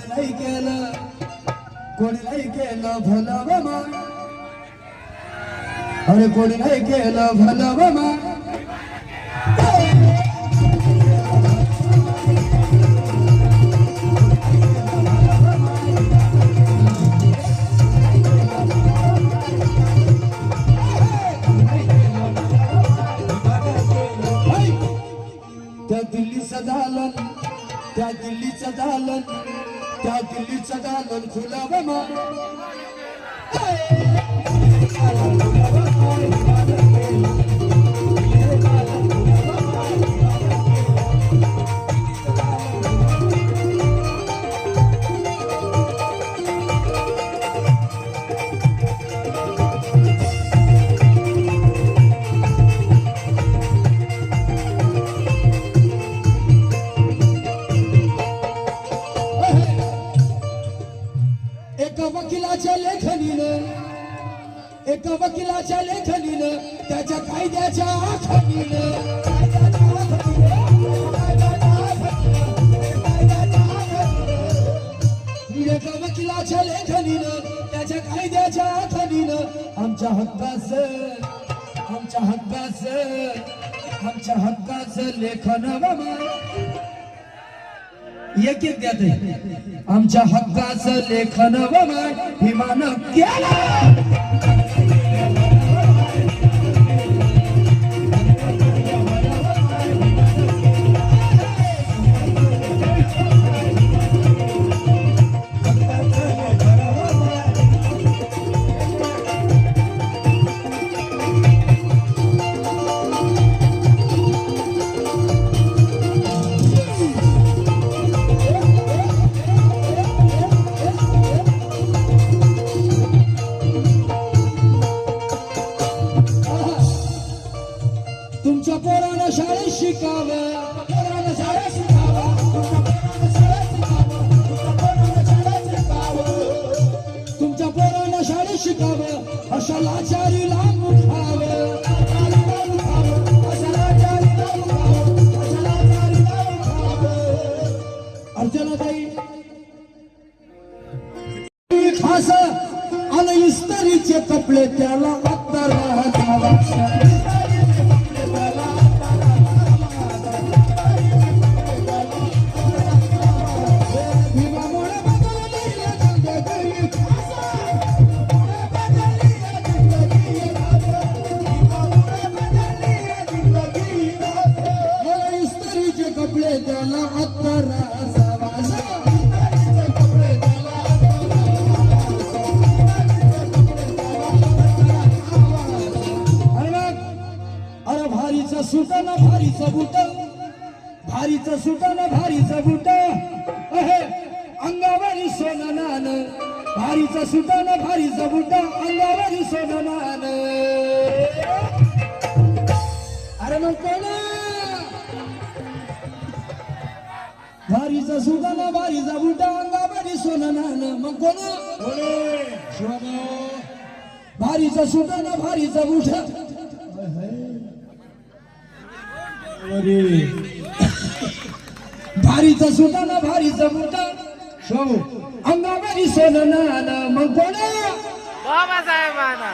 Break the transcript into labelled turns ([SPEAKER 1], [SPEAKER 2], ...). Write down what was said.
[SPEAKER 1] कोणी केलं कोणी केलं भल बाबा अरे कोणी नाही केलं भल बाबा त्या दिल्लीचं झालं त्या दिल्लीचं झालं. त्या दिल्लीचा दालन खुला बाबा एका वकिलाच्या लेखनीनं एका वकिलाच्या लेखनीनं त्याच्या कायद्याच्या आखणीनं एका वकिलाच्या लेखनीनं त्याच्या कायद्याच्या आखणीनं आमच्या हक्काच आमच्या हक्काच आमच्या हक्काच लेखन बाबा एक एक द्या आमच्या हक्काचं लेखन वमन हिमानं केलं. पोरानं शाळेत शिकावं अशा लाचारीला मुखावं अर्चनाताई खास कपडे त्याला अत्तर इस्त्रीचे त्याला अत्तर अरे बघ अरे भारीचं सुट ना भारीचं बुट. भारीचं सुट ना भारीचं बुट. अहे अंगावरी सोनं नान भारीचं सुट ना भारीचं बुट. अंगावरी सोनं नान अरे मग कोण भारीचं सुट ना भारीचं बुट अंगावरी सोनं नान मग कोण? भारीचं सुट ना भारीचं बुट. भारीचं सुट ना भारीचं बुट. शो अंगावरी सोनं नान मग कोण?
[SPEAKER 2] बाबासाहेबांना.